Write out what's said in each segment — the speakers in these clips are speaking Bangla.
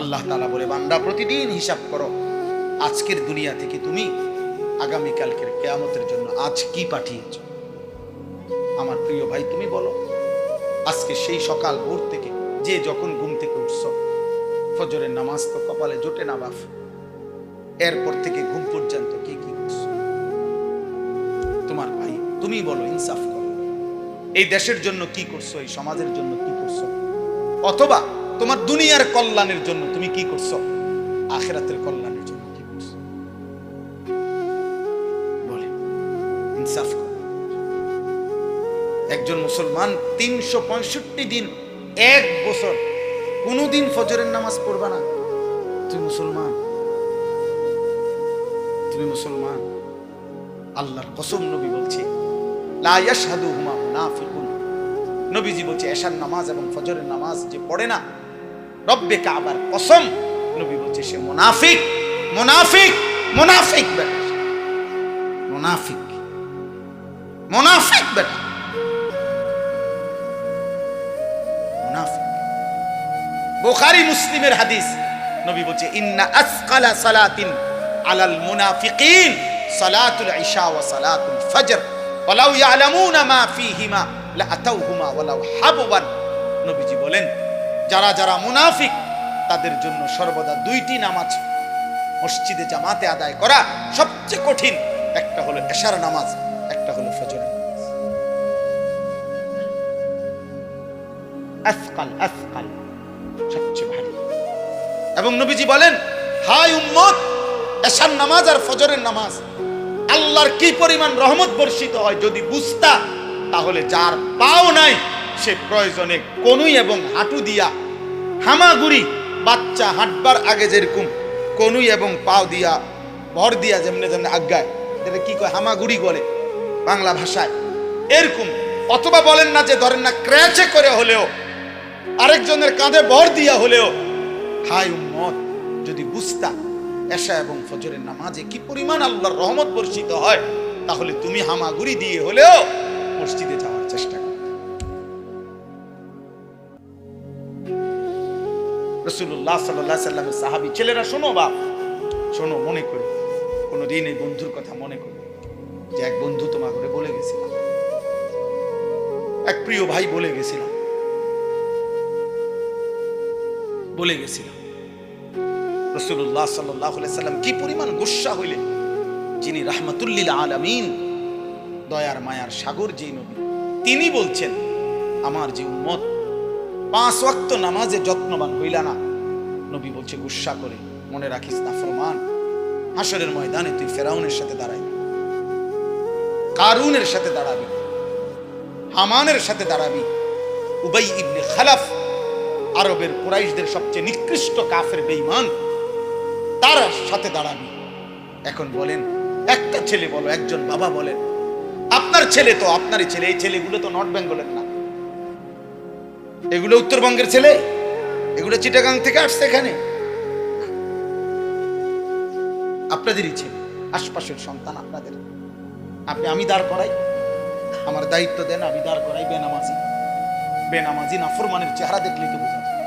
আল্লাহ তালা বলে, বান্দা, প্রতিদিন হিসাব করো, আজকের দুনিয়া থেকে তুমি আগামীকালকের কেয়ামতের জন্য আজ কি পাঠিয়েছ? আমার প্রিয় ভাই, তুমি বলো, আজকে সেই সকাল ভোর থেকে যে যখন ঘুম থেকে উঠছ, ফজরের নামাজ তো কপালে জোটে না বাফ, এরপর থেকে ঘুম পর্যন্ত কি কি করছ? তোমার ভাই, তুমি বলো, ইনসাফ করো, এই দেশের জন্য কি করছ, এই সমাজের জন্য কি করছ? অথবা তোমার দুনিয়ার কল্যাণের জন্য তুমি কি করছ? আখেরাতের কল্যাণের জন্য কি করছ? বলে, ইনসাফ একজন মুসলমান তিনশো পঁয়ষট্টি দিন, এক বছর, কোনোদিন ফজরের নামাজ পড়বা না। তুমি মুসলমান? তুমি মুসলমান? আল্লাহর কসম নবী বলছে, লা ইয়াশহাদুহুমা মুনাফিকুন নবীজি বলছে, এশার নামাজ এবং ফজরের নামাজ যে পড়ে না রব্বে কাবার কসম নবী বলছে সে মুনাফিক মুনাফিক মুনাফিক বেটা সে। মুনাফিক মুনাফিক বেটা মুনাফিক বুখারী মুসলিমের হাদিস নবী বলছে ইন্না আসকালা সালাতিন আলাল মুনাফিকিন সালাতুল ইশা ওয়া সালাতুল ফজর ওয়ালাউ ইয়ালামুনা মা ফীহিমা লাআতাউহুমা ওয়ালাউ হাবওয়ান নবীজি বলেন যারা যারা মুনাফিক, তাদের জন্য সর্বদা দুইটি নামাজ মসজিদে জামাতে আদায় করা সবচেয়ে কঠিন। একটা হলো এশার নামাজ, একটা হলো ফজরের আসকাল আসকাল সবচেয়ে ভারী। এবং নবীজি বলেন হাই উম্মত, এশার নামাজ আর ফজরের নামাজ, আল্লাহর কি পরিমাণ রহমত বর্ষিত হয় যদি বুঝতা, তাহলে যার পাও নাই সে প্রয়োজনে কনুই এবং হাঁটু দিয়া হামাগুড়ি বাচ্চা হাঁটবার আগে যেরকম কনুই এবং পাও দিয়া ভর দিয়া যেমনি যেমনি আজ্ঞায় এটা কি কয়? হামাগুড়ি বলে বাংলা ভাষায়। এরকম। অথবা বলেন না যে ধরেন না ক্র্যাচে করে হলেও, আরেকজনের কাঁধে ভর দিয়া হলেও হাই উম্মত, যদি বুঝতা এশা এবং ফজরের নামাজে কি পরিমাণ আল্লাহর রহমত বর্ষিত হয়, তাহলে তুমি হামাগুড়ি দিয়ে হলেও মসজিদে যাওয়ার চেষ্টা রসুল্লাহ সাল্লাহ সাল্লামের সাহাবি। ছেলেরা, শোনো বাপ, শোনো, মনে করে। কোনোদিন এই বন্ধুর কথা মনে করো। যে এক বন্ধু তোমার করে বলে গেছিলাম এক প্রিয় ভাই বলে গেছিলাম বলে গেছিলাম রসুল্লাহ সাল্লাহ সাল্লাম কি পরিমাণ গুসা হইলেন? যিনি রাহমাতুল্লিল আলামিন, দয়ার মায়ার সাগর যে নবী। তিনি বলছেন, আমার যে উম্মত পাঁচ ওয়াক্ত নামাজে যত্নবান হইলা না। নবী বলছে, গুসা করে, মনে রাখিস না, ফরমান। হাসরের ময়দানে তুই ফেরাউনের সাথে দাঁড়াইবি কারুনের সাথে দাঁড়াবি। হামানের সাথে দাঁড়াবি। উবাই ইবনে খালাফ, আরবের কুরাইশদের সবচেয়ে নিকৃষ্ট কাফের বেঈমান, তার সাথে দাঁড়াবি। এখন বলেন, একটা ছেলে বলো, একজন বাবা বলেন, আপনার ছেলে তো আপনারই ছেলে, এই ছেলেগুলো তো নর্থ বেঙ্গলের না। এগুলো উত্তরবঙ্গের ছেলে? এগুলো চিটাগাং থেকে আসছে এখানে? আপনাদেরই ছেলে আশপাশের সন্তান আপনাদের। আপনি আমি দাঁড় করাই, আমার দায়িত্ব দেন, আমি দাঁড় করাই, বেনামাজি। বেনামাজি নাফরমানের চেহারা দেখলে তো বোঝা যায়।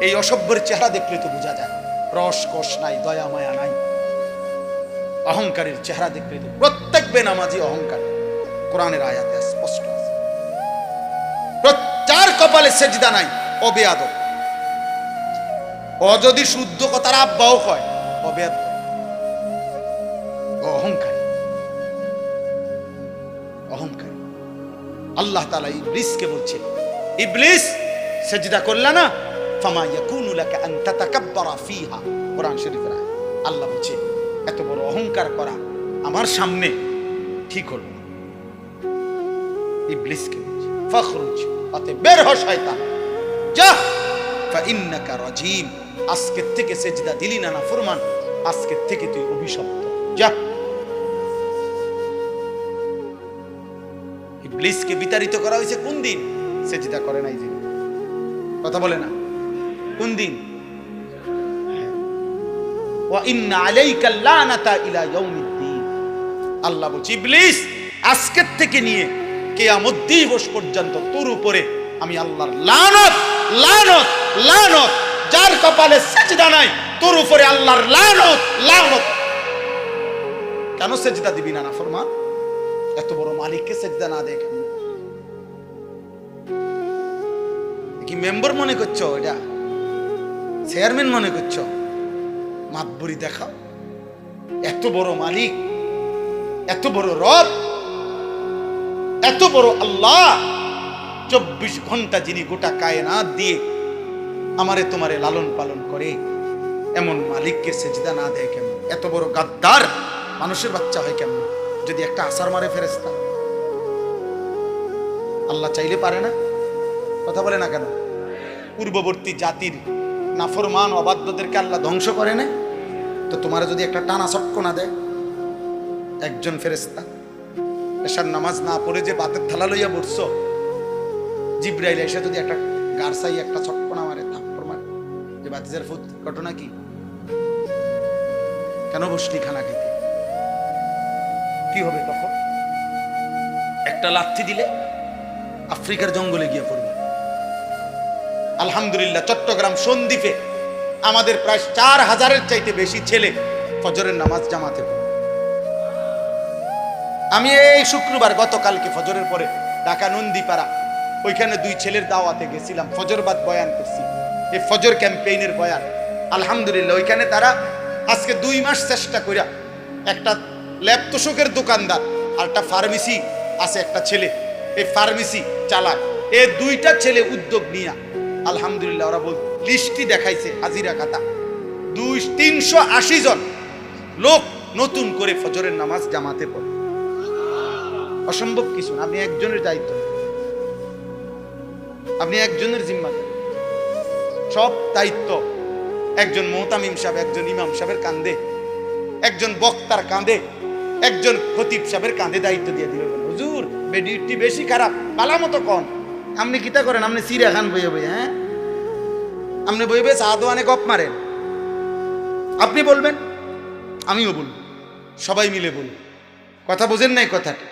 এই অসভ্যের চেহারা দেখলে তো বোঝা যায়। রস, কষ নাই, দয়া, মায়া নাই। অহংকারের চেহারা দেখলে তো, প্রত্যেক বেনামাজি অহংকার। কোরআনের আয়াতে স্পষ্ট কপালে সেজদা নাই অবেয়াদ ও যদি শুদ্ধ কথার আব্বাও হয় অবেয়াদ অহংকার। অহংকার। আল্লাহ তালা বলছে ইবলিস, সেজদা করলা না, ফামা ইয়াকুনু লাকা আন তাতাকাব্বারা ফিহা। কোরআন আল্লাহ বলছে, এত বড় অহংকার করা আমার সামনে ঠিক হলো ইবলিসকে ফখরুজ অতে বের হ, শয়তান। যা। ফাইন্নাকা থেকে সেজদা দিলি না না থেকে তুই অভিশপ্ত। যা। ইবলিসকে বিতাড়িত করা হয়েছে কোন দিন? সেজদা করে নাই যে কথা বলে না। কোন দিন? আল্লাহ বলছে, ইবলিস, আজকের থেকে নিয়ে কেয়ামত দিবস পর্যন্ত তোর উপরে আমি আল্লাহর লানত লানত লানত, যার কপালে নাই, তোর উপরে আল্লাহর লানত লানত। কেন দিবি না নাফরমান এত বড় মালিককে না কেন? কি মেম্বার মনে করছ এটা? চেয়ারম্যান মনে করছ? মাতবরি দেখাও। এত বড় মালিক, এত বড় রব এত বড় আল্লাহ। চব্বিশ ঘণ্টা যিনি গোটা কায়নাত দিয়ে আমারে তোমারে লালন পালন করে, এমন মালিককে সেজদা না দেয় কেমন? এত বড় গাদ্দার মানুষের বাচ্চা হয় কেমন? যদি একটা আসার মারে ফেরেস্তা আল্লাহ চাইলে পারে না। কথা বলে না কেন? পূর্ববর্তী জাতির নাফরমান, অবাধ্যদেরকে আল্লাহ ধ্বংস করে না? তো তোমার যদি একটা টানা চটক না দেয়, একজন ফেরেস্তা এসার নামাজ না পড়ে যে বাতের থালা লইয়া বসছো? জিব্রাইল এসে যদি একটা গারসাই, একটা চটকনা মারে, থাপ্পড় মারে, যে বাতিজার ফুট ঘটনা কি? কেন বসলি খানা খেতে? কি হবে তখন? একটা লাথি দিলে আফ্রিকার জঙ্গলে গিয়ে পড়বে। আলহামদুলিল্লাহ, চট্টগ্রাম সন্দ্বীপে আমাদের প্রায় চার হাজারের চাইতে বেশি ছেলে ফজরের নামাজ জামাতে পড়ে। আমি এই শুক্রবার গতকালকে ফজরের পরে ঢাকা নন্দীপাড়া, ওইখানে দুই ছেলের দাওয়াতে গেছিলাম ফজরবাদ বয়ান করছি। এই ফজর ক্যাম্পেইনের বয়ান, আলহামদুলিল্লাহ, ওইখানে তারা আজকে দুই মাস চেষ্টা করিয়া একটা ল্যাব তোষকের দোকানদার আর একটা ফার্মেসি আছে একটা ছেলে, এই ফার্মেসি চালায়। এই দুইটা ছেলে উদ্যোগ নিয়া, আলহামদুলিল্লাহ, ওরা বল লিস্টি দেখাইছে হাজিরা খাতা। দুই, তিনশো আশি জন লোক নতুন করে ফজরের নামাজ জামাতে পড়ে। অসম্ভব কিছু না, আপনি একজনের দায়িত্ব। আপনি একজনের জিম্মাদার সব দায়িত্ব একজন মোহতামিম সাহেব, একজন ইমাম সাহেবের কান্দে একজন বক্তার কাঁধে, একজন খতিব সাহেবের কাঁধে দায়িত্ব দিয়ে দিল হুজুর, বেডিটি বেশি খারাপ পালা মতো কন আপনি কিতা করেন? আপনি সিরা খান বইয়ে বইয়ে হ্যাঁ? আপনি বইয়ে সাদওয়ানে গপ মারেন। আপনি বলবেন? আমিও বলব। সবাই মিলে বলব। কথা বোঝেন নাই কথাটা।